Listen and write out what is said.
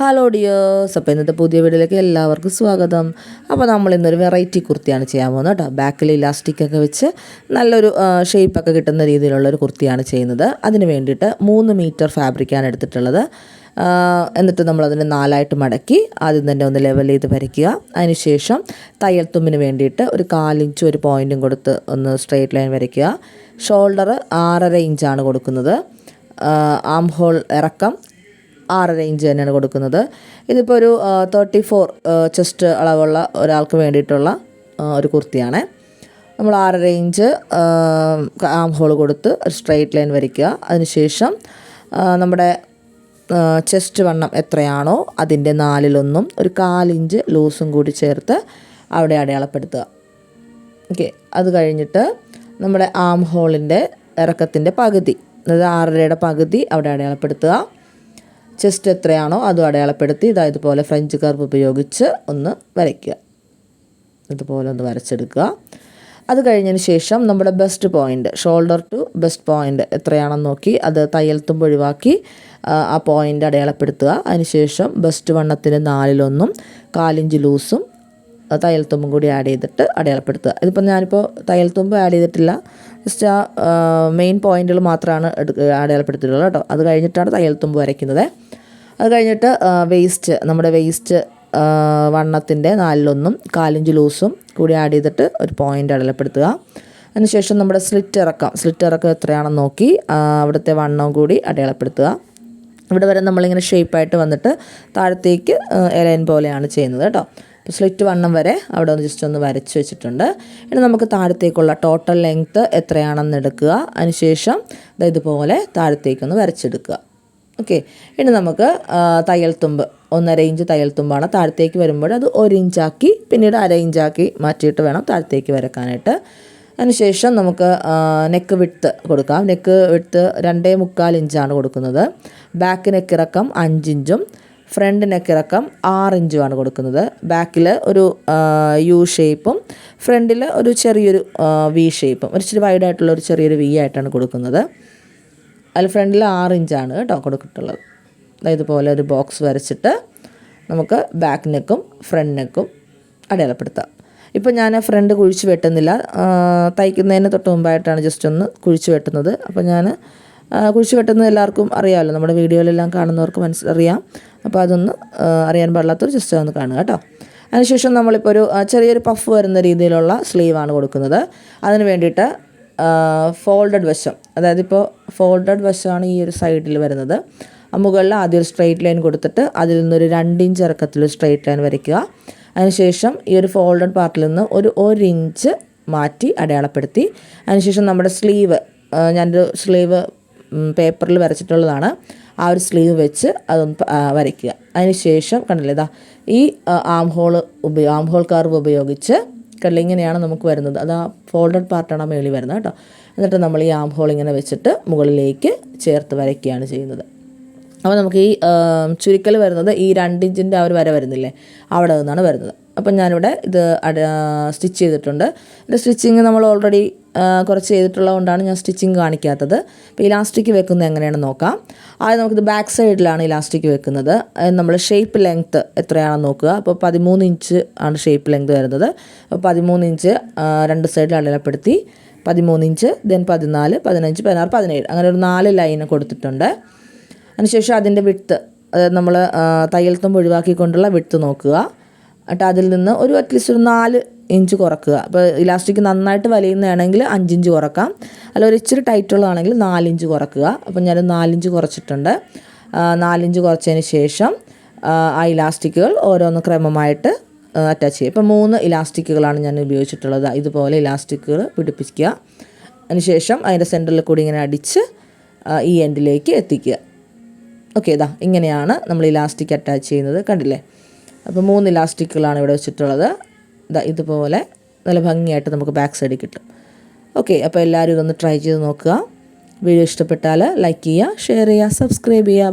Hello dears അപ്പോൾ ഇന്നത്തെ പുതിയ വീഡിയോയിലേക്ക് എല്ലാവർക്കും സ്വാഗതം. അപ്പോൾ നമ്മൾ ഇന്നൊരു വെറൈറ്റി കുർത്തിയാണ് ചെയ്യാൻ പോകുന്നത് കേട്ടോ. ബാക്കിൽ ഇലാസ്റ്റിക് ഒക്കെ വെച്ച് നല്ലൊരു ഷേപ്പൊക്കെ കിട്ടുന്ന രീതിയിലുള്ള ഒരു കുർത്തിയാണ് ചെയ്യുന്നത്. അതിന് വേണ്ടിയിട്ട് മൂന്ന് മീറ്റർ ഫാബ്രിക്കാണ് എടുത്തിട്ടുള്ളത്. എന്നിട്ട് നമ്മളതിനെ നാലായിട്ട് മടക്കി ആദ്യം തന്നെ ഒന്ന് ലെവൽ ചെയ്ത് വരയ്ക്കുക. അതിനുശേഷം തയ്യൽ തുമ്പിന് വേണ്ടിയിട്ട് ഒരു കാലിഞ്ചും ഒരു പോയിന്റും കൊടുത്ത് ഒന്ന് സ്ട്രെയിറ്റ് ലൈൻ വരയ്ക്കുക. ഷോൾഡർ ആറര ഇഞ്ചാണ് കൊടുക്കുന്നത്. ആം ഹോൾ ഇറക്കം ആറര റേഞ്ച് തന്നെയാണ് കൊടുക്കുന്നത്. ഇതിപ്പോൾ ഒരു തേർട്ടി ഫോർ ചെസ്റ്റ് അളവുള്ള ഒരാൾക്ക് വേണ്ടിയിട്ടുള്ള ഒരു കുർത്തിയാണ്. നമ്മൾ ആറ് റേഞ്ച് ആം ഹോൾ കൊടുത്ത് ഒരു സ്ട്രെയിറ്റ് ലൈൻ വരയ്ക്കുക. അതിനുശേഷം നമ്മുടെ ചെസ്റ്റ് വണ്ണം എത്രയാണോ അതിന്റെ നാലിലൊന്നും ഒരു കാലിഞ്ച് ലൂസും കൂടി ചേർത്ത് അവിടെ അടയാളപ്പെടുത്തുക. ഓക്കെ അത് കഴിഞ്ഞിട്ട് നമ്മുടെ ആം ഹോളിന്റെ ഇറക്കത്തിന്റെ പകുതി അതായത് ആറരയുടെ പകുതി അവിടെ അടയാളപ്പെടുത്തുക. ചെസ്റ്റ് എത്രയാണോ അതും അടയാളപ്പെടുത്തി ഇതാ ഇതുപോലെ ഫ്രഞ്ച് കർവ് ഉപയോഗിച്ച് ഒന്ന് വരയ്ക്കുക. ഇതുപോലെ ഒന്ന് വരച്ചെടുക്കുക. അത് കഴിഞ്ഞതിന് ശേഷം നമ്മുടെ best point shoulder to best point എത്രയാണെന്ന് നോക്കി അത് തയ്യൽ തുമ്പ് ഒഴിവാക്കി ആ, പോയിന്റ് അടയാളപ്പെടുത്തുക. അതിനുശേഷം ബെസ്റ്റ് വണ്ണത്തിന് നാലിലൊന്നും കാലിഞ്ച് ലൂസും ആ തയ്യൽ തുമ്പും കൂടി ആഡ് ചെയ്തിട്ട് അടയാളപ്പെടുത്തുക. ഇതിപ്പോൾ ഞാനിപ്പോൾ തയ്യൽ തുമ്പ് ആഡ് ചെയ്തിട്ടില്ല. ജസ്റ്റ് ആ മെയിൻ പോയിന്റുകൾ മാത്രമാണ് അടയാളപ്പെടുത്തിയിട്ടുള്ളത് കേട്ടോ. അത് കഴിഞ്ഞിട്ടാണ് തയ്യൽ തുമ്പ് വരയ്ക്കുന്നത്. അത് കഴിഞ്ഞിട്ട് വേസ്റ്റ് നമ്മുടെ വേസ്റ്റ് വണ്ണത്തിന്റെ നാലിലൊന്നും കാലിഞ്ച് ലൂസും കൂടി ആഡ് ചെയ്തിട്ട് ഒരു പോയിന്റ് അടയാളപ്പെടുത്തുക. അതിനുശേഷം നമ്മുടെ സ്ലിറ്റ് ഇറക്കം. സ്ലിറ്റ് ഇറക്കം എത്രയാണെന്ന് നോക്കി അവിടുത്തെ വണ്ണവും കൂടി അടയാളപ്പെടുത്തുക. ഇവിടെ വരെ നമ്മളിങ്ങനെ ഷേപ്പായിട്ട് വന്നിട്ട് താഴത്തേക്ക് എലൈൻ പോലെയാണ് ചെയ്യുന്നത് കേട്ടോ. അപ്പോൾ സ്ലിറ്റ് വണ്ണം വരെ അവിടെ ഒന്ന് ജസ്റ്റ് ഒന്ന് വരച്ച് വെച്ചിട്ടുണ്ട്. ഇനി നമുക്ക് താഴത്തേക്കുള്ള ടോട്ടൽ ലെങ്ത്ത് എത്രയാണെന്ന് എടുക്കുക. അതിനുശേഷം ഇതുപോലെ താഴത്തേക്കൊന്ന് വരച്ചെടുക്കുക. ഓക്കെ ഇനി നമുക്ക് തയ്യൽ തുമ്പ് ഒന്നര ഇഞ്ച് തയ്യൽ തുമ്പാണ്. താഴത്തേക്ക് വരുമ്പോൾ അത് ഒരു ഇഞ്ചാക്കി പിന്നീട് അര ഇഞ്ചാക്കി മാറ്റിയിട്ട് വേണം താഴത്തേക്ക് വരക്കാനായിട്ട്. അതിനുശേഷം നമുക്ക് നെക്ക് വിട്ത്ത് കൊടുക്കാം. നെക്ക് വിട്ത്ത് രണ്ടേ മുക്കാൽ ഇഞ്ചാണ് കൊടുക്കുന്നത്. ബാക്ക് നെക്ക് ഇറക്കം അഞ്ചിഞ്ചും ഫ്രണ്ട് നെക്ക് ഇറക്കം ആറ് ഇഞ്ചുമാണ് കൊടുക്കുന്നത്. ബാക്കിൽ ഒരു യു ഷേപ്പും ഫ്രണ്ടിൽ ഒരു ചെറിയൊരു വി ഷേപ്പും ഒരു ഇച്ചിരി വൈഡായിട്ടുള്ള ഒരു ചെറിയൊരു വി ആയിട്ടാണ് കൊടുക്കുന്നത്. അതിൽ ഫ്രണ്ടിൽ ആറ് ഇഞ്ചാണ് കേട്ടോ കൊടുത്തിട്ടുള്ളത്. ഇതുപോലെ ഒരു ബോക്സ് വരച്ചിട്ട് നമുക്ക് ബാക്ക് നെക്കും ഫ്രണ്ട് നെക്കും അടയാളപ്പെടുത്താം. ഇപ്പോൾ ഞാൻ ഫ്രണ്ട് കുഴിച്ച് വെട്ടുന്നില്ല. തയ്ക്കുന്നതിന് തൊട്ട് മുമ്പായിട്ടാണ് ജസ്റ്റ് ഒന്ന് കുഴിച്ച് വെട്ടുന്നത്. അപ്പോൾ ഞാൻ കുഴിച്ച് വെട്ടുന്നത് എല്ലാവർക്കും അറിയാമല്ലോ. നമ്മുടെ വീഡിയോയിലെല്ലാം കാണുന്നവർക്ക് മനസ്സിലറിയാം അപ്പോൾ അതൊന്ന് അറിയാൻ പാടില്ലാത്തൊരു ജസ്റ്റ് ഒന്ന് കാണുക കേട്ടോ. അതിനുശേഷം നമ്മളിപ്പോൾ ഒരു ചെറിയൊരു പഫ് വരുന്ന രീതിയിലുള്ള സ്ലീവാണ് കൊടുക്കുന്നത്. അതിന് വേണ്ടിയിട്ട് ഫോൾഡഡ് വശം അതായത് ഇപ്പോൾ ഫോൾഡഡ് വശമാണ് ഈ ഒരു സൈഡിൽ വരുന്നത്. മുകളിൽ ആദ്യം ഒരു സ്ട്രെയിറ്റ് ലൈൻ കൊടുത്തിട്ട് അതിൽ നിന്നൊരു രണ്ട് ഇഞ്ച് ഇറക്കത്തിൽ സ്ട്രെയിറ്റ് ലൈൻ വരയ്ക്കുക. അതിനുശേഷം ഈ ഒരു ഫോൾഡഡ് പാർട്ടിൽ നിന്ന് ഒരു ഒരു ഇഞ്ച് മാറ്റി അടയാളപ്പെടുത്തി. അതിനുശേഷം നമ്മുടെ സ്ലീവ് ഞാനൊരു സ്ലീവ് പേപ്പറിൽ വരച്ചിട്ടുള്ളതാണ്. ആ ഒരു സ്ലീവ് വെച്ച് അതൊന്ന് വരയ്ക്കുക. അതിന് വരയ്ക്കുക അതിനുശേഷം കണ്ടില്ലേ ഇതാ ഈ ആം ഹോൾ ഉപയോ ആം ഹോൾ കർവ് ഉപയോഗിച്ച് കണ്ടില്ല ഇങ്ങനെയാണ് നമുക്ക് വരുന്നത്. അത് ആ ഫോൾഡഡ് പാർട്ടാണ് മേളിൽ വരുന്നത് കേട്ടോ. എന്നിട്ട് നമ്മൾ ഈ ആം ഹോൾ ഇങ്ങനെ വെച്ചിട്ട് മുകളിലേക്ക് ചേർത്ത് വരയ്ക്കുകയാണ് ചെയ്യുന്നത്. അപ്പോൾ നമുക്ക് ഈ ചുരുക്കൽ വരുന്നത് ഈ രണ്ടിഞ്ചിന്റെ ആ ഒരു വര വരുന്നില്ലേ അവിടെ നിന്നാണ് വരുന്നത്. അപ്പം ഞാനിവിടെ ഇത് സ്റ്റിച്ച് ചെയ്തിട്ടുണ്ട്. എന്റെ സ്റ്റിച്ചിങ് നമ്മൾ ഓൾറെഡി കുറച്ച് ചെയ്തിട്ടുള്ളതുകൊണ്ടാണ് ഞാൻ സ്റ്റിച്ചിങ് കാണിക്കാത്തത്. അപ്പോൾ ഇലാസ്റ്റിക് വെക്കുന്നത് എങ്ങനെയാണെന്ന് നോക്കാം. ആദ്യം നമുക്കിത് ബാക്ക് സൈഡിലാണ് ഇലാസ്റ്റിക് വെക്കുന്നത്. നമ്മൾ ഷേപ്പ് ലെങ്ത്ത് എത്രയാണെന്ന് നോക്കുക. അപ്പോൾ പതിമൂന്ന് ഇഞ്ച് ആണ് ഷേപ്പ് ലെങ്ത് വരുന്നത്. അപ്പോൾ പതിമൂന്ന് ഇഞ്ച് രണ്ട് സൈഡിൽ അടയാളപ്പെടുത്തി പതിമൂന്ന് ഇഞ്ച് ദെൻ പതിനാല് പതിനഞ്ച് പതിനാറ് പതിനേഴ്. അങ്ങനെ ഒരു നാല് ലൈൻ കൊടുത്തിട്ടുണ്ട്. അതിനുശേഷം അതിന്റെ വിട്ത്ത് അതായത് നമ്മൾ തയ്യൽത്തുമ്പ് ഒഴിവാക്കിക്കൊണ്ടുള്ള വിട്ത്ത് നോക്കുക. എന്നിട്ട് അതിൽ നിന്ന് ഒരു അറ്റ്ലീസ്റ്റ് ഒരു നാല് ഇഞ്ച് കുറക്കുക. അപ്പോൾ ഇലാസ്റ്റിക് നന്നായിട്ട് വലയുന്നതാണെങ്കിൽ അഞ്ചിഞ്ച് കുറക്കാം. അല്ല ഒരു ഇച്ചിരി ടൈറ്റുള്ളതാണെങ്കിൽ നാലിഞ്ച് കുറക്കുക. അപ്പോൾ ഞാൻ നാലിഞ്ച് കുറച്ചിട്ടുണ്ട്. നാലിഞ്ച് കുറച്ചതിന് ശേഷം ആ, ഇലാസ്റ്റിക്കുകൾ ഓരോന്ന് ക്രമമായിട്ട് അറ്റാച്ച് ചെയ്യുക. ഇപ്പോൾ മൂന്ന് ഇലാസ്റ്റിക്കുകളാണ് ഞാൻ ഉപയോഗിച്ചിട്ടുള്ളത്. ഇതുപോലെ ഇലാസ്റ്റിക്കുകൾ പിടിപ്പിക്കുക. അതിനുശേഷം അതിന്റെ സെന്ററിൽ കൂടി ഇങ്ങനെ അടിച്ച് ഈ എൻഡിലേക്ക് എത്തിക്കുക. ഓക്കെ ഇതാ ഇങ്ങനെയാണ് നമ്മൾ ഇലാസ്റ്റിക് അറ്റാച്ച് ചെയ്യുന്നത്. കണ്ടില്ലേ? അപ്പോൾ മൂന്ന് ഇലാസ്റ്റിക്കുകളാണ് ഇവിടെ വെച്ചിട്ടുള്ളത്. ഇതാ ഇതുപോലെ നല്ല ഭംഗിയായിട്ട് നമുക്ക് ബാക്ക് സൈഡിൽ കിട്ടും. ഓക്കെ അപ്പോൾ എല്ലാവരും ഇതൊന്ന് ട്രൈ ചെയ്ത് നോക്കുക. വീഡിയോ ഇഷ്ടപ്പെട്ടാൽ ലൈക്ക് ചെയ്യുക ഷെയർ ചെയ്യുക സബ്സ്ക്രൈബ് ചെയ്യുക.